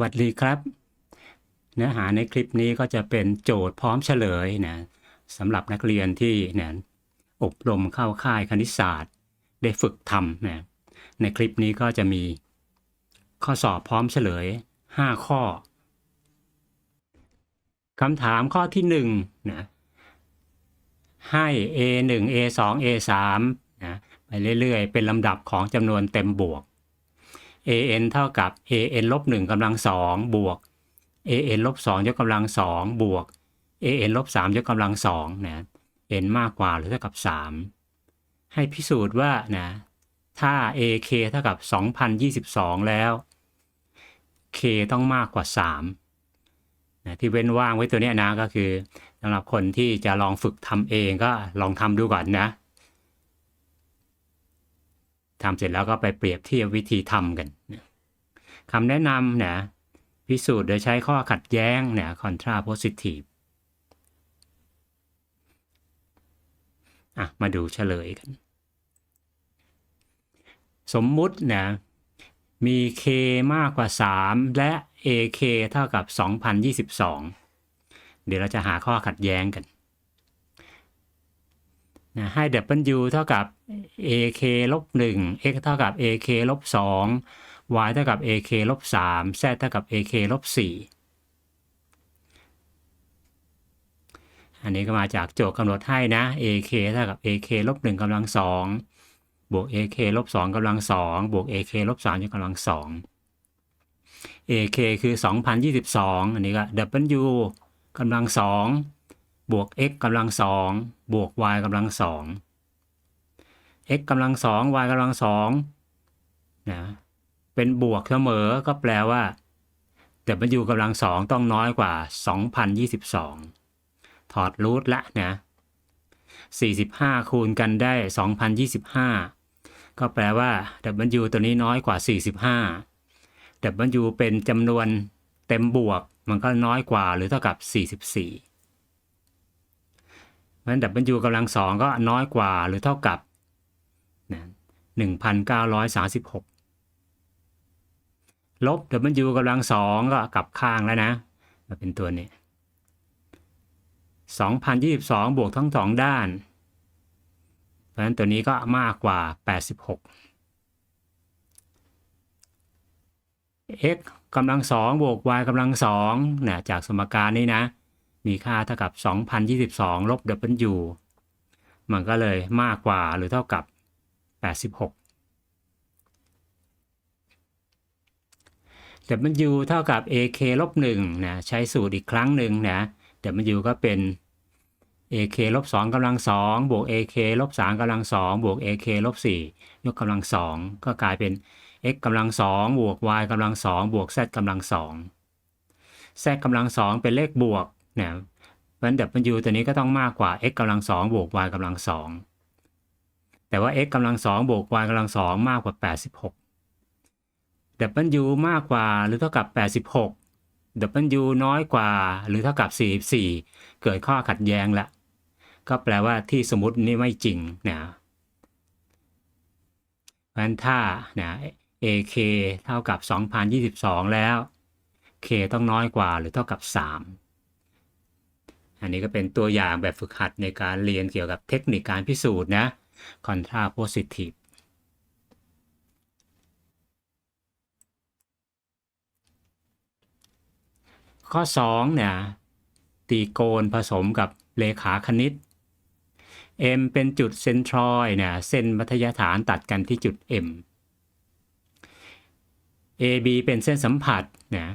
วัสดีครับ เนื้อหาในคลิปนี้ก็จะเป็นโจทย์พร้อมเฉลยนะสำหรับนักเรียนที่เนี่ยอบรมเข้าค่ายคณิตศาสตร์ ได้ฝึกทำนะในคลิปนี้ก็จะมีข้อสอบพร้อมเฉลย 5 ข้อคำถามข้อที่1นะให้ a 1 a 2 a 3นะไปเรื่อยๆ เป็นลำดับของจำนวนเต็มบวก an เท่ากับ an ลบ1กำลัง2บวก an ลบ2ยกกำลัง2บวก an ลบ3ยกกำลัง2นะ n มากกว่าหรือเท่ากับ 3 ให้พิสูจน์ว่านะถ้า ak เท่ากับ 2022 แล้ว k ต้องมากกว่า3นะที่เว้นว่างไว้ตัวนี้นะก็คือสำหรับคนที่จะลองฝึกทำเองก็ลองทำดูก่อนนะ ทำเสร็จแล้วก็ไปเปรียบเทียบวิธีทำกันคำแนะนำนะพิสูจน์โดยใช้ข้อขัดแย้งนะ contrapositive อะมาดูเฉลยกัน สมมุตินะมี k มากกว่า 3 และ ak เท่ากับ 2022 เดี๋ยวเราจะหาข้อขัดแย้งกันนะให้ w เท่ากับ ak ลบ1 x เท่ากับ ak ลบ2 y เท่ากับ ak ลบ3 z เท่ากับ ak ลบ4อันนี้ก็มาจากโจทย์กำหนดให้นะ ak เท่ากับ ak ลบ1กำลัง2บวก ak ลบ2กำลัง2บวก ak ลบ3ยกกำลัง2 ak คือ 2022 อันนี้ก็ w กำลัง2บวก x กำลังสองบวก y กำลังสอง x กำลังสอง y กำลังสองนะเป็นบวกเสมอก็แปลว่า w กำลังสองต้องน้อยกว่า 2022 ถอดรูทละนะ45 คูณกันได้ 2025 ก็แปลว่า w ตัวนี้น้อยกว่า 45 w เป็นจำนวนเต็มบวก มันก็น้อยกว่าหรือเท่ากับ 44เพราะฉะนั้น W กำลังสองก็น้อยกว่าหรือเท่ากับ หนึ่งพันเก้าร้อยสาสิบหกลบ W กำลังสองก็กลับข้างแล้วนะ มาเป็นตัวนี้สองพันยี่สิบสองบวกทั้งสองด้าน เพราะฉะนั้นตัวนี้ก็มากกว่าแปดสิบหก x กำลังสองบวก y กำลังสองนะจากสมการนี้นะ มีค่าเท่ากับ 2022 ลบ W มันก็เลยมากกว่าหรือเท่ากับ 86 W เท่ากับ AK ลบ1นะใช้สูตรอีกครั้งหนึ่งนะ W ก็เป็น AK ลบ2กำลัง2บวก AK ลบ3กำลัง2บวก AK ลบ4ยกกำลัง2ก็กลายเป็น x กำลัง2บวก y กำลัง2บวก z กำลัง2 z กำลัง2เป็นเลขบวกนะเพราะฉะนั้น w ตัวนี้ก็ต้องมากกว่า x กำลังสองบวก y กำลังสอง แต่ว่า x กำลังสองบวก y กำลังสองมากกว่า 86 w มากกว่าหรือเท่ากับ 86 w น้อยกว่าหรือเท่ากับ 44 เกิดข้อขัดแย้งละก็แปลว่าที่สมมตินี้ไม่จริงนะเพราะฉะนั้นถ้านะ AK เท่ากับ 2022 แล้ว K ต้องน้อยกว่าหรือเท่ากับ 3 อันนี้ก็เป็นตัวอย่างแบบฝึกหัดในการเรียนเกี่ยวกับเทคนิคการพิสูจน์นะ contrapositive ข้อ2เนี่ยตีโกนผสมกับเลขาคณิต M เป็นจุดเซนทรอยเนี่ยเส้นมัธยฐานตัดกันที่จุด M AB เป็นเส้นสัมผัสเนี่ย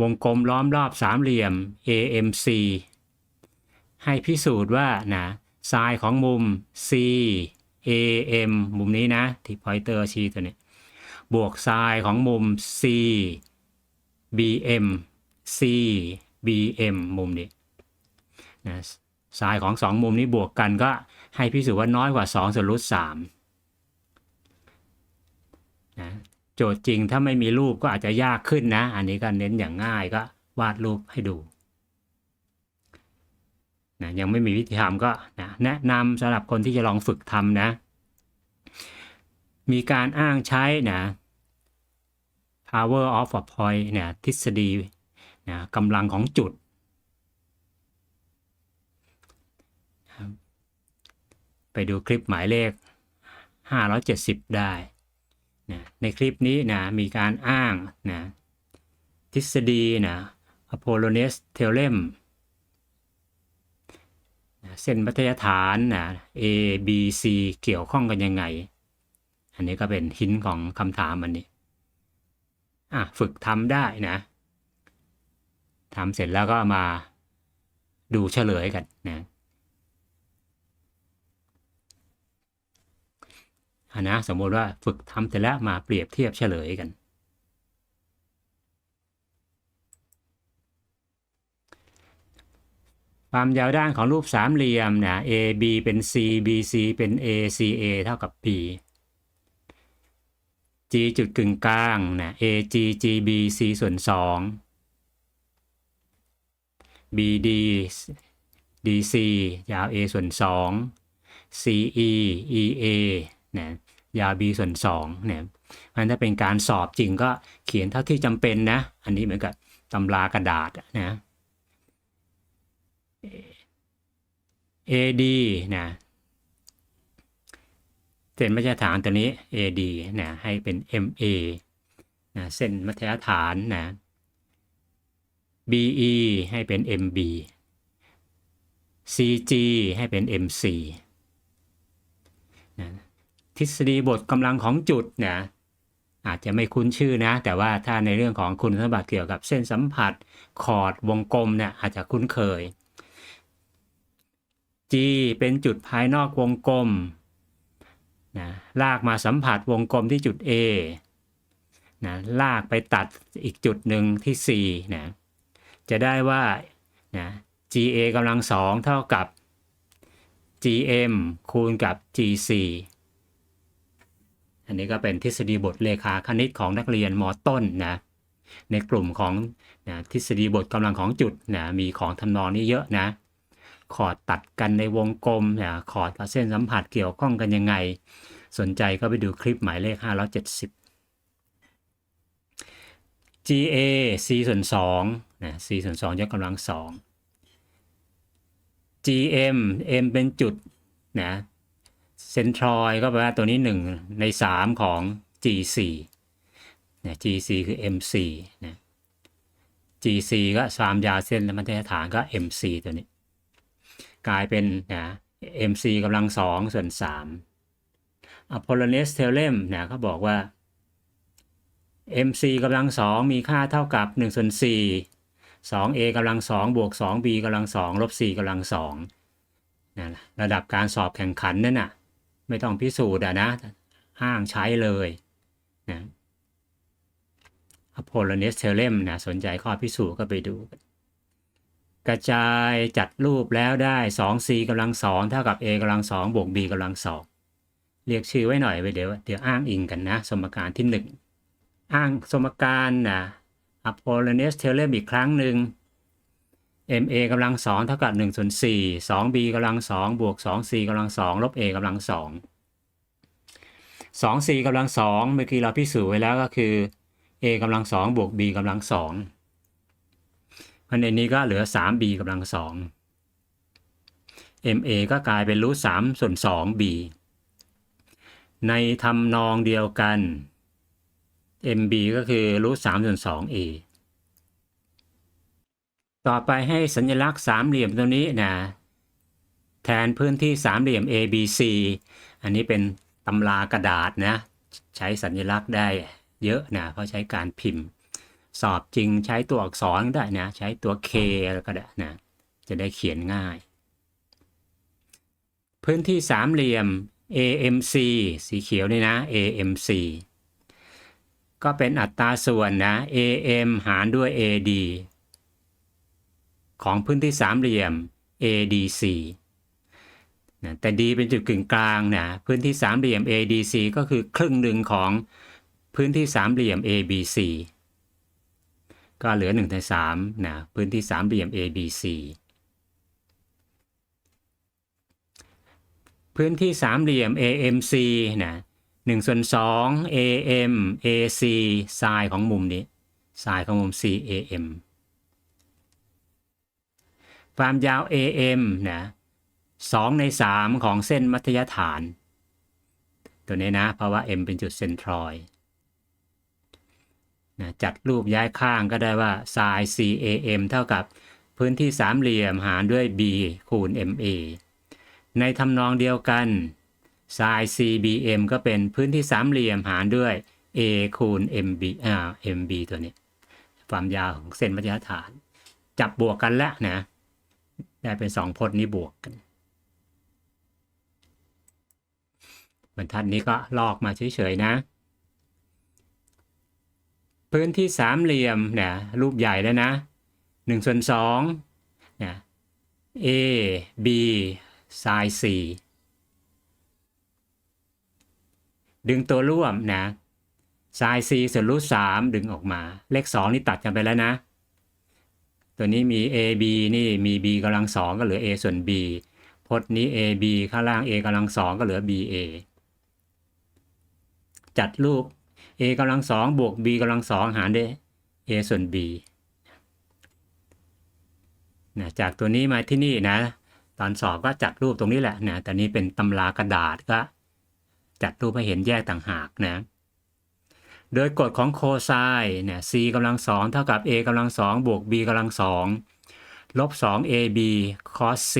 วงกลมล้อมรอบสามเหลี่ยม AMC ให้พิสูจน์ว่านะไซน์ของมุม C AM มุมนี้นะ ที่พอยเตอร์ชี้ตัวนี้ บวกไซน์ของมุม C BM C BM มุมนี้นะไซน์ของสองมุมนี้บวกกันก็ให้พิสูจน์ว่าน้อยกว่า 2ส่วนรูท3นะโจทย์จริงถ้าไม่มีรูปก็อาจจะยากขึ้นนะ อันนี้ก็เน้นอย่างง่ายก็วาดรูปให้ดู นะยังไม่มีวิธีทำก็นะแนะนำสำหรับคนที่จะลองฝึกทำนะ มีการอ้างใช้นะ power of a point นี่ยทฤษฎีนะกำลังของจุด ไปดูคลิปหมายเลข 570 ได้นะในคลิปนี้นะมีการอ้างนะทฤษฎีนะ Apollonius theorem เส้นมัธยฐานนะ A B C เกี่ยวข้องกันยังไง อันนี้ก็เป็นหินของคำถามอันนี้อะฝึกทำได้นะทำเสร็จแล้วก็มาดูเฉลยกันนะอันนะสมมติว่าฝึกทำเสร็จแล้วมาเปรียบเทียบเฉลยกัน ความยาวด้านของรูปสามเหลี่ยมนะ AB เป็น C BC เป็น A CA เท่ากับ P G จุดกึ่งกลางนะ AG GB C ส่วน 2 BD DC ยาว A ส่วน 2 CE EA นะยาว B ส่วน2เนี่ยมันถ้าเป็นการสอบจริงก็เขียนเท่าที่จำเป็นนะ อันนี้เหมือนกับตำรากระดาษนะ AD นะเส้นมัธยฐานตัวนี้ AD นะให้เป็น MA นะเส้นมัธยฐานนะ BE ให้เป็น MB CG ให้เป็น MC นะทฤษฎีบทกำลังของจุดนะอาจจะไม่คุ้นชื่อนะ แต่ว่าถ้าในเรื่องของคุณสมบัติเกี่ยวกับเส้นสัมผัสคอร์ดวงกลมเนี่ยอาจจะคุ้นเคย G เป็นจุดภายนอกวงกลมนะลากมาสัมผัสวงกลมที่จุด A นะลากไปตัดอีกจุดหนึ่งที่ C นะจะได้ว่านะ GA กำลังสองเท่ากับ GM คูณกับ GC อันนี้ก็เป็นทฤษฎีบทเลขาคณิตของนักเรียนมต้นนะในกลุ่มของนะทฤษฎีบทกำลังของจุดนะมีของทำนองนี้เยอะนะ คอร์ดตัดกันในวงกลมเนะคอร์ดกับเส้นสัมผัสเกี่ยวข้องกันยังไง สนใจก็ไปดูคลิปหมายเลข 570 GA C ส่วน2นะ C ส่วน2ยกกำลัง 2 GM M เป็นจุดนะเซนทรอยก็แปลว่าตัวนี้ 1 ใน 3 ของ G4 นะ G4 คือ MC นะ GC ก็ความยาวเส้นและมัธยฐานก็ MC ตัวนี้ กลายเป็นนะ MC กำลังสองส่วนสาม Apollonius theorem นะเขาบอกว่า MC กำลังสองมีค่าเท่ากับ1ส่วน4 2a กำลังสองบวก 2b กำลังสองลบ4กำลังสองนะระดับการสอบแข่งขันนั่นน่ะไม่ต้องพิสูจน์อะนะห้างใช้เลยนะ Apollonius theorem นะสนใจข้อพิสูจน์ก็ไปดูกัน กระจายจัดรูปแล้วได้ 2c กำลังสองเท่ากับ a กำลังสองบวก b กำลังสองเรียกชื่อไว้หน่อยไปเดี๋ยวเดี๋ยวอ้างอิงกันนะ สมการที่ 1 อ้างสมการนะ Apollonius theorem อีกครั้งหนึ่ง ma กำลังสองเท่ากับ1ส่วน4 2b กำลังสองบวก 2c กำลังสองลบ a กำลังสอง 2c กำลังสองเมื่อกี้เราพิสูจน์ไว้แล้วก็คือ a กำลังสองบวก b กำลังสอง มันในนี้ก็เหลือ 3b กำลังสอง ma ก็กลายเป็นรูทสามส่วนสอง b ในทำนองเดียวกัน mb ก็คือรูทสามส่วนสอง a ต่อไปให้สัญลักษณ์สามเหลี่ยมตัวนี้นะแทนพื้นที่สามเหลี่ยม ABC อันนี้เป็นตำรากระดาษนะ ใช้สัญลักษณ์ได้เยอะนะ เพราะใช้การพิมพ์ สอบจริงใช้ตัวอักษรก็ได้นะใช้ตัว K ก็ได้นะจะได้เขียนง่าย พื้นที่สามเหลี่ยม AMC สีเขียวนี่นะ AMC ก็เป็นอัตราส่วนนะ AM หารด้วย AD ของพื้นที่สามเหลี่ยม ADC นะแต่ D เป็นจุดกึ่งกลางนะพื้นที่สามเหลี่ยม ADC ก็คือครึ่งหนึ่งของพื้นที่สามเหลี่ยม ABC ก็เหลือ1ใน3นะพื้นที่สามเหลี่ยม ABC พื้นที่สามเหลี่ยม AMC นะ1ส่วน2 AM AC ไซน์ของมุมนี้ไซน์ของมุม CAM ความยาว AM นะ2ใน 3 ของเส้นมัธยฐาน ตัวนี้นะ เพราะว่า M เป็นจุดเซนทรอยด์ นะจัดรูปย้ายข้างก็ได้ว่า sin CAM เท่ากับพื้นที่สามเหลี่ยมหารด้วย b คูณ MA ในทำนองเดียวกัน sin CBM ก็เป็นพื้นที่สามเหลี่ยมหารด้วย a คูณ MB อ่า MB ตัวนี้ ความยาวของเส้นมัธยฐาน จับบวกกันแล้วนะ ได้เป็นสองพจน์นี้บวกกันบรรทัดนี้ก็ลอกมาเฉยๆนะ พื้นที่สามเหลี่ยมเนี่ยรูปใหญ่แล้วนะหนึ่งส่วนสองเนี่ย A B ไซน์สี่ดึงตัวร่วมนะไซน์ c ส่วนรูทสามดึงออกมา เลขสองนี่ตัดกันไปแล้วนะ ตัวนี้มี a b นี่มี b กำลังสองก็เหลือ a ส่วน b พจน์นี้ a b ข้างล่าง a กำลังสองก็เหลือ b a จัดรูป a กำลังสองบวก b กำลังสองหารด้วย a ส่วน b นะจากตัวนี้มาที่นี่นะ ตอนสอบก็จัดรูปตรงนี้แหละนะแต่นี้เป็นตำรากระดาษก็ จัดรูปให้เห็นแยกต่างหากนะ โดยกฎของโคไซน์เนี่ย c กำลังสองเท่ากับ a กำลังสองบวก b กำลังสองลบ 2 ab cos 4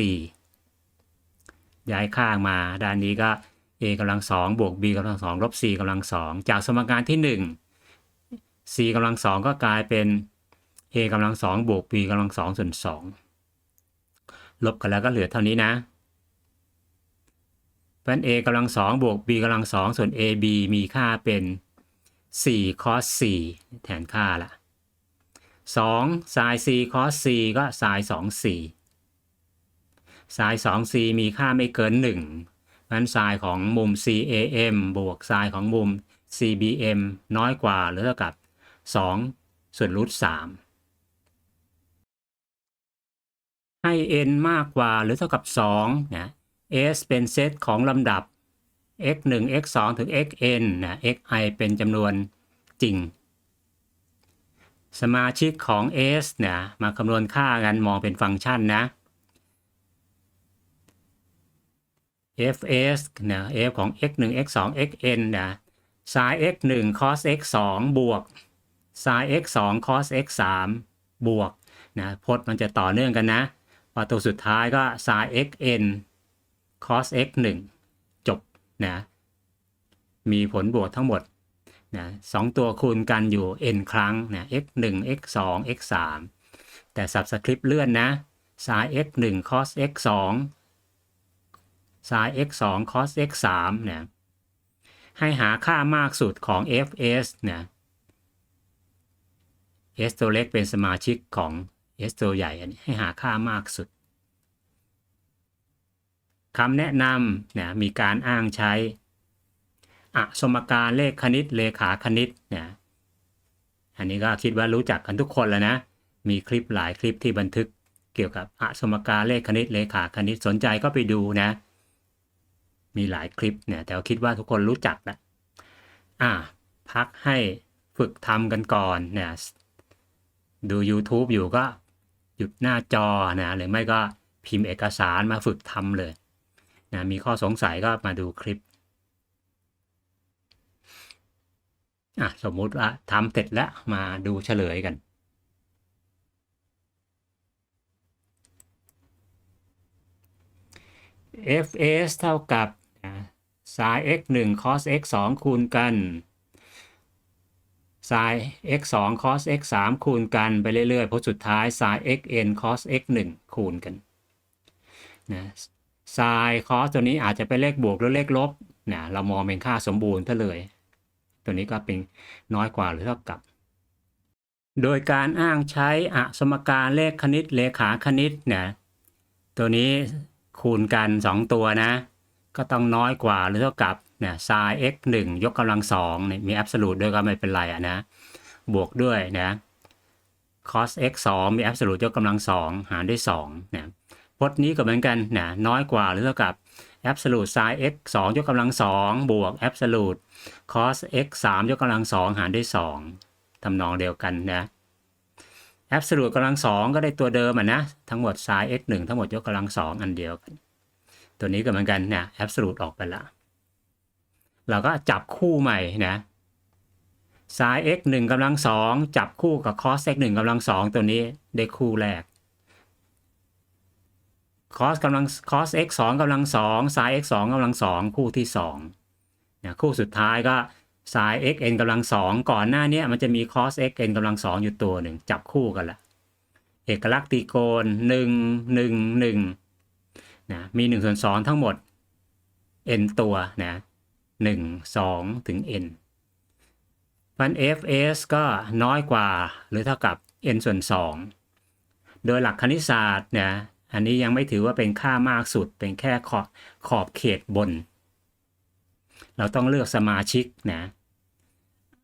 ย้ายข้างมาด้านนี้ก็ a กำลังสองบวก b กำลังสองลบ c กำลังสองจากสมการที่ 1 c กำลังสองก็กลายเป็น a กำลังสองบวก b กำลังสองส่วนสองลบกันแล้วก็เหลือเท่านี้นะเพราะนั้น a กำลังสองบวก b กำลังสองส่วน ab มีค่าเป็น4 cos 4 แทนค่าละ2 sin 4 cos 4ก็ sin 2 4 sin 2 4มีค่าไม่เกิน 1 เพรานั้น sin ของมุม CAM บวก sin ของมุม CBM น้อยกว่าหรือเท่ากับ 2 ส่วนรูท3ให้ n มากกว่าหรือเท่ากับ2นะ s เป็นเซตของลำดับ x 1 x 2ถึง xn นะ xi เป็นจำนวนจริง สมาชิกของ s นะมาคำนวณค่ากันมองเป็นฟังก์ชันนะ fs นะ f ของ x 1 x 2 xn นะ sin x 1 cos x 2บวก sin x 2 cos x 3บวกนะพจน์มันจะต่อเนื่องกันนะพอตัวสุดท้ายก็ sin xn cos x 1จบนะ มีผลบวกทั้งหมดนะสองตัวคูณกันอยู่ n ครั้งนะ x 1 x 2 x 3แต่ subscript เลื่อนนะ sin x 1 cos x 2 sin x 2 cos x 3นะให้หาค่ามากสุดของ fs นะ s ตัวเล็กเป็นสมาชิกของ s ตัวใหญ่อันนี้ให้หาค่ามากสุดคำแนะนำนะมีการอ้างใช้อสมการเลขคณิตเลขาคณิตนะอันนี้ก็คิดว่ารู้จักกันทุกคนแล้วนะ มีคลิปหลายคลิปที่บันทึกเกี่ยวกับอสมการเลขคณิตเลขาคณิตสนใจก็ไปดูนะ มีหลายคลิปเนี่ยแต่คิดว่าทุกคนรู้จักแล้วอะพักให้ฝึกทำกันก่อนเนี่ยดู YouTube อยู่ก็หยุดหน้าจอนะหรือไม่ก็พิมพ์เอกสารมาฝึกทำเลยนะมีข้อสงสัยก็มาดูคลิปอะสมมุติว่าทำเสร็จแล้วมาดูเฉลยกัน fs เท่ากับ sin x 1 cos x 2 คูณกัน sin x 2 cos x 3 คูณกันไปเรื่อยๆ เพราะสุดท้าย sin x n cos x 1 คูณกันนะ sin cos ตัวนี้อาจจะเป็นเลขบวกหรือเลขลบนะเรามองเป็นค่าสมบูรณ์เท่าเลย ตัวนี้ก็เป็นน้อยกว่าหรือเท่ากับ โดยการอ้างใช้อสมการเลขคณิตเลขาคณิตนะตัวนี้คูณกัน 2 ตัวนะ ก็ต้องน้อยกว่าหรือเท่ากับเนี่ย sin x 1 ยกกำลังสองเนี่ยมี absolute ด้วยก็ไม่เป็นไรอะนะ บวกด้วยนะ cos x 2มี absolute ยกกำลังสองหารด้วย2นะพจน์นี้ก็เหมือนกันนะน้อยกว่าหรือเท่ากับ absolute sin x 2ยกกำลัง2บวก absolute cos x 3ยกกำลัง2หารด้วย2ทำนองเดียวกันนะ absolute กำลัง2ก็ได้ตัวเดิมอะนะทั้งหมด sin x 1ทั้งหมดยกกำลัง2อันเดียวกัน ตัวนี้ก็เหมือนกันนะ absolute ออกไปละ เราก็จับคู่ใหม่นะ sin x 1กำลัง2จับคู่กับ cos x 1กำลัง2ตัวนี้ได้คู่แรก cos กำลัง cos x 2กำลัง2 sin x 2กำลัง2คู่ที่2นะคู่สุดท้ายก็ sin x n กำลัง2ก่อนหน้านี้มันจะมี cos x n กำลัง2อยู่ตัวหนึ่งจับคู่กันละเอกลักษณ์ตรีโกณ1 1 1นะมี1ส่วน2ทั้งหมด n ตัวนะ1 2 ถึง n มัน fs ก็น้อยกว่าหรือเท่ากับ n ส่วน 2 โดยหลักคณิตศาสตร์เนี่ยอันนี้ยังไม่ถือว่าเป็นค่ามากสุดเป็นแค่ขอบขอบเขตบน เราต้องเลือกสมาชิกนะ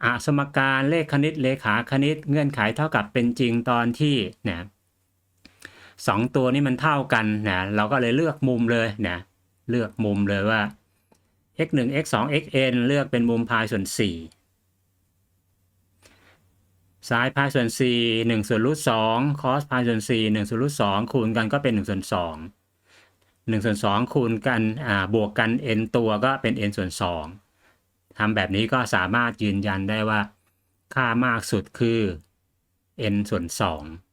อสมการเลขคณิตเลขาคณิตเงื่อนไขเท่ากับเป็นจริงตอนที่นะ สองตัวนี้มันเท่ากันนะเราก็เลยเลือกมุมเลยนะเลือกมุมเลยว่า x 1 x 2 x n เลือกเป็นมุมพายส่วน 4 ซ้ายพายส่วน 4 1 ส่วนรูท2คอสพายส่วน 4 1 ส่วนรูท2คูณกันก็เป็น 1 ส่วน 2 1ส่วน2คูณกันบวกกัน n ตัวก็เป็น n ส่วน2ทำแบบนี้ก็สามารถยืนยันได้ว่า ค่ามากสุดคือ n ส่วน2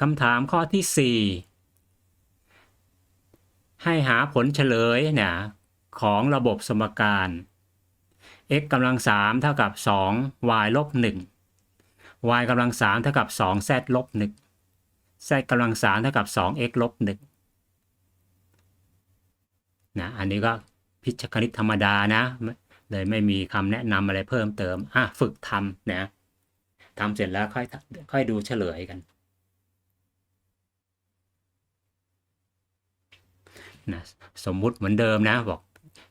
คำถามข้อที่ 4 ให้หาผลเฉลยเนะของระบบสมการ x กำลัง3เท่ากับ 2 y ลบ 1 y กำลัง3เท่ากับ 2 z ลบ 1 z กำลัง3เท่ากับ 2 x ลบ 1 นะ อันนี้ก็พิชคณิตธรรมดานะ เลยไม่มีคำแนะนำอะไรเพิ่มเติม อะ ฝึกทำนะทำเสร็จแล้วค่อยค่อยดูเฉลยกัน นะสมมุติเหมือนเดิมนะบอก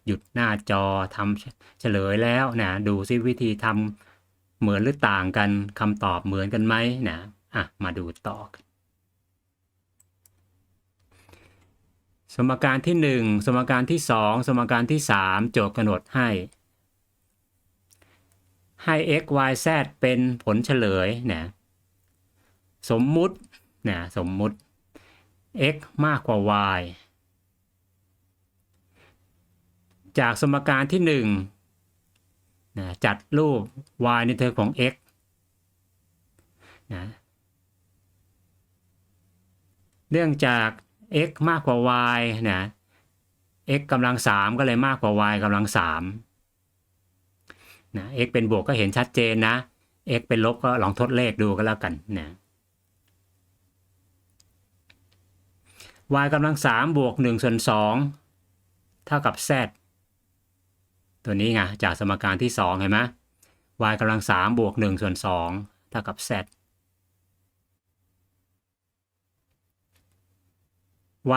หยุดหน้าจอทำเฉลยแล้วนะดูซิวิธีทำเหมือนหรือต่างกันคำตอบเหมือนกันไหมนะอะมาดูต่อ สมการที่ 1 สมการที่ 2 สมการที่ 3 โจทย์กำหนดให้ ให้ x y z เป็นผลเฉลยนะสมมุตินะสมมุติ x มากกว่า y จากสมการที่1นะจัดรูป y ในเทอมของ x นะเนื่องจาก x มากกว่า y นะ x กำลัง3ก็เลยมากกว่า y กำลัง3นะ x เป็นบวกก็เห็นชัดเจนนะ x เป็นลบก็ลองทดเลขดูก็แล้วกันนะ y กำลัง3บวก1ส่วน2เท่ากับ z ตัวนี้ไงจากสมการที่ 2 เห็นไหม y กำลัง3บวก1ส่วน2เท่ากับ z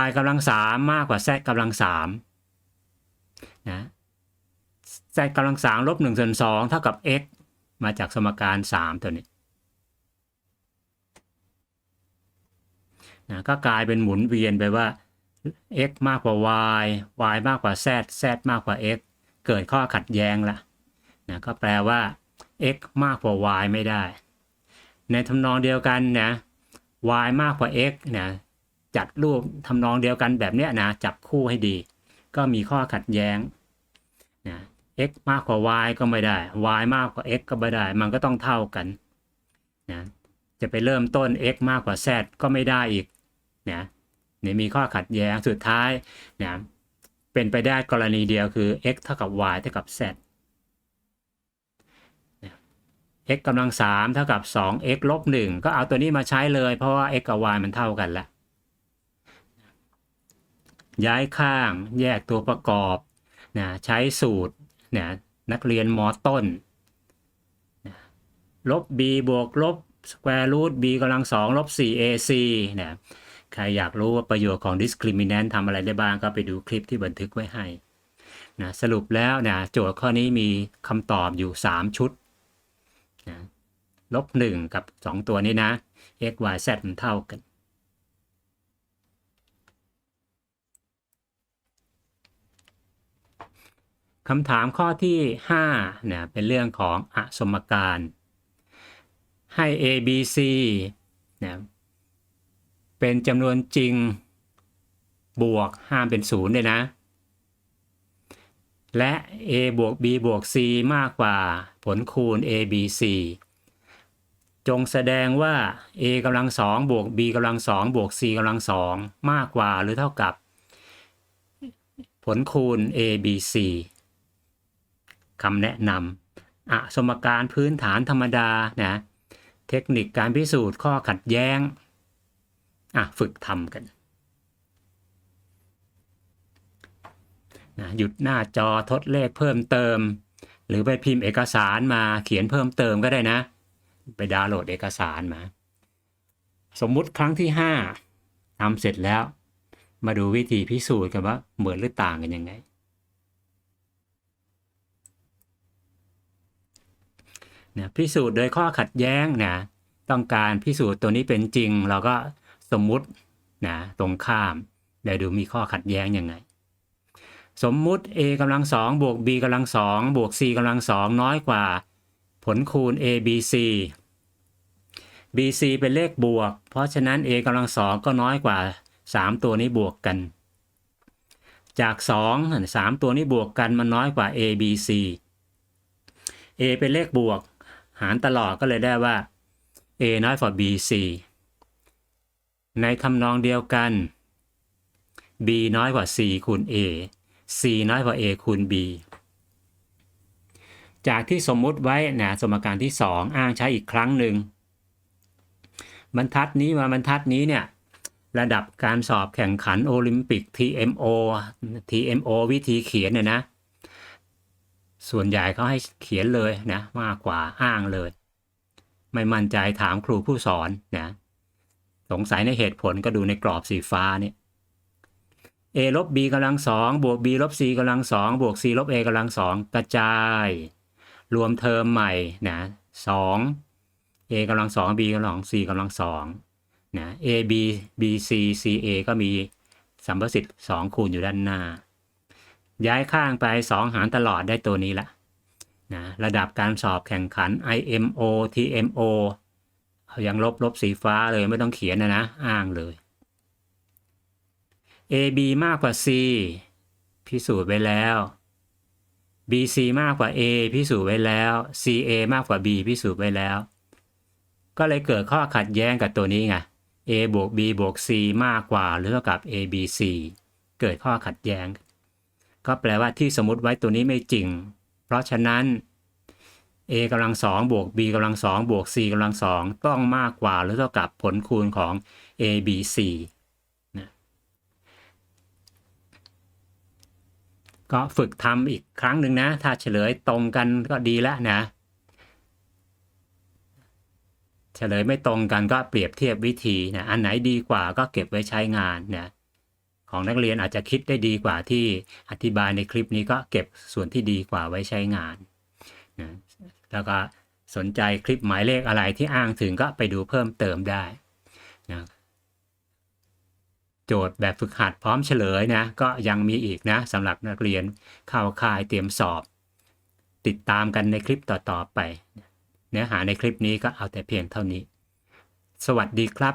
y กำลัง3มากกว่า z กำลัง3นะ z กำลัง3ลบ1ส่วน2เท่ากับ x มาจากสมการ3ตัวนี้นะก็กลายเป็นหมุนเวียนไปว่า x มากกว่า y y มากกว่า z z มากกว่า x เกิดข้อขัดแย้งละนะก็แปลว่า x มากกว่า y ไม่ได้ ในทำนองเดียวกันนะ y มากกว่า x นะจัดรูปทำนองเดียวกันแบบเนี้ยนะจับคู่ให้ดี ก็มีข้อขัดแย้งนะ x มากกว่า y ก็ไม่ได้ y มากกว่า x ก็ไม่ได้ มันก็ต้องเท่ากันนะจะไปเริ่มต้น x มากกว่า z ก็ไม่ได้อีกนะนี่มีข้อขัดแย้งสุดท้ายนะ เป็นไปได้กรณีเดียวคือ x เท่ากับ y เท่ากับ z x กำลัง 3 เท่ากับ 2x ลบ 1 ก็เอาตัวนี้มาใช้เลยเพราะว่า x กับ y มันเท่ากันแล้ว ย้ายข้างแยกตัวประกอบนะใช้สูตรนะนักเรียนมอต้นนะลบ b บวกลบ square root b กำลัง 2 ลบ 4ac นะ ใครอยากรู้ว่าประโยชน์ของ discriminant ทำอะไรได้บ้างก็ไปดูคลิปที่บันทึกไว้ให้นะสรุปแล้วนะโจทย์ข้อนี้มีคำตอบอยู่ 3 ชุดนะลบ 1 กับ 2 ตัวนี้นะ x y z มันเท่ากัน คำถามข้อที่5นี่ยเป็นเรื่องของอสมการ ให้ a b c นะ เป็นจำนวนจริง บวกห้ามเป็นศูนย์เลยนะ และ a บวก b บวก c มากกว่าผลคูณ a b c จงแสดงว่า a กำลังสองบวก b กำลังสองบวก c กำลังสองมากกว่าหรือเท่ากับ ผลคูณ a b c คำแนะนำอะสมการพื้นฐานธรรมดานะเทคนิคการพิสูจน์ข้อขัดแย้ง อะฝึกทำกันนะหยุดหน้าจอทดเลขเพิ่มเติม หรือไปพิมพ์เอกสารมาเขียนเพิ่มเติมก็ได้นะ ไปดาวน์โหลดเอกสารมา สมมุติครั้งที่ 5ทำเสร็จแล้ว มาดูวิธีพิสูจน์กันว่าเหมือนหรือต่างกันยังไง นะพิสูจน์โดยข้อขัดแย้งนะต้องการพิสูจน์ตัวนี้เป็นจริงเราก็ สมมุตินะตรงข้ามเดี๋ยวดูมีข้อขัดแย้งยังไง สมมุติ a กำลังสองบวก b กำลังสองบวก c กำลังสองน้อยกว่า ผลคูณ a b c b c เป็นเลขบวก เพราะฉะนั้น a กำลังสองก็น้อยกว่า 3 ตัวนี้บวกกัน จาก 2 3 ตัวนี้บวกกันมันน้อยกว่า a b c a เป็นเลขบวก หารตลอดก็เลยได้ว่า a น้อยกว่า b c ในทำนองเดียวกัน b น้อยกว่า c คูณ a c น้อยกว่า a คูณ b จากที่สมมุติไว้นะสมการที่ 2 อ้างใช้อีกครั้งหนึ่งบรรทัดนี้มาบรรทัดนี้เนี่ยระดับการสอบแข่งขันโอลิมปิก TMO TMO วิธีเขียนเนี่ยนะ ส่วนใหญ่เขาให้เขียนเลยนะมากกว่าอ้างเลย ไม่มั่นใจถามครูผู้สอนนะ สงสัยในเหตุผลก็ดูในกรอบสีฟ้านี่ a ลบ b กำลังสองบวก b ลบ c กำลังสองบวก c ลบ a กำลังสองกระจาย รวมเทอมใหม่นะสอง a กำลังสอง b กำลัง c กำลังสองนะ a b b c c a ก็มีสัมประสิทธิ์สองคูณอยู่ด้านหน้า ย้ายข้างไปสองหารตลอดได้ตัวนี้ละนะระดับการสอบแข่งขัน IMO TMO ยังลบลบสีฟ้าเลยไม่ต้องเขียนนะนะ อ้างเลย AB มากกว่า C พิสูจน์ไว้แล้ว BC มากกว่า A พิสูจน์ไว้แล้ว CA มากกว่า B พิสูจน์ไว้แล้ว ก็เลยเกิดข้อขัดแย้งกับตัวนี้ไง A บวก B บวก C มากกว่าหรือเท่ากับ ABC เกิดข้อขัดแย้ง ก็แปลว่าที่สมมติไว้ตัวนี้ไม่จริง เพราะฉะนั้น a กำลังสองบวก b กำลังสองบวก c กำลังสองต้องมากกว่าหรือเท่ากับผลคูณของ a b c นะก็ฝึกทำอีกครั้งหนึ่งนะ ถ้าเฉลยตรงกันก็ดีแล้วนะ เฉลยไม่ตรงกันก็เปรียบเทียบวิธีนะ อันไหนดีกว่าก็เก็บไว้ใช้งานนะของนักเรียนอาจจะคิดได้ดีกว่าที่อธิบายในคลิปนี้ก็เก็บส่วนที่ดีกว่าไว้ใช้งานนะ แล้วก็สนใจคลิปหมายเลขอะไรที่อ้างถึงก็ไปดูเพิ่มเติมได้นะโจทย์แบบฝึกหัดพร้อมเฉลยนะ ก็ยังมีอีกนะสำหรับนักเรียนเข้าค่ายเตรียมสอบ ติดตามกันในคลิปต่อๆไป เนื้อหาในคลิปนี้ก็เอาแต่เพียงเท่านี้ สวัสดีครับ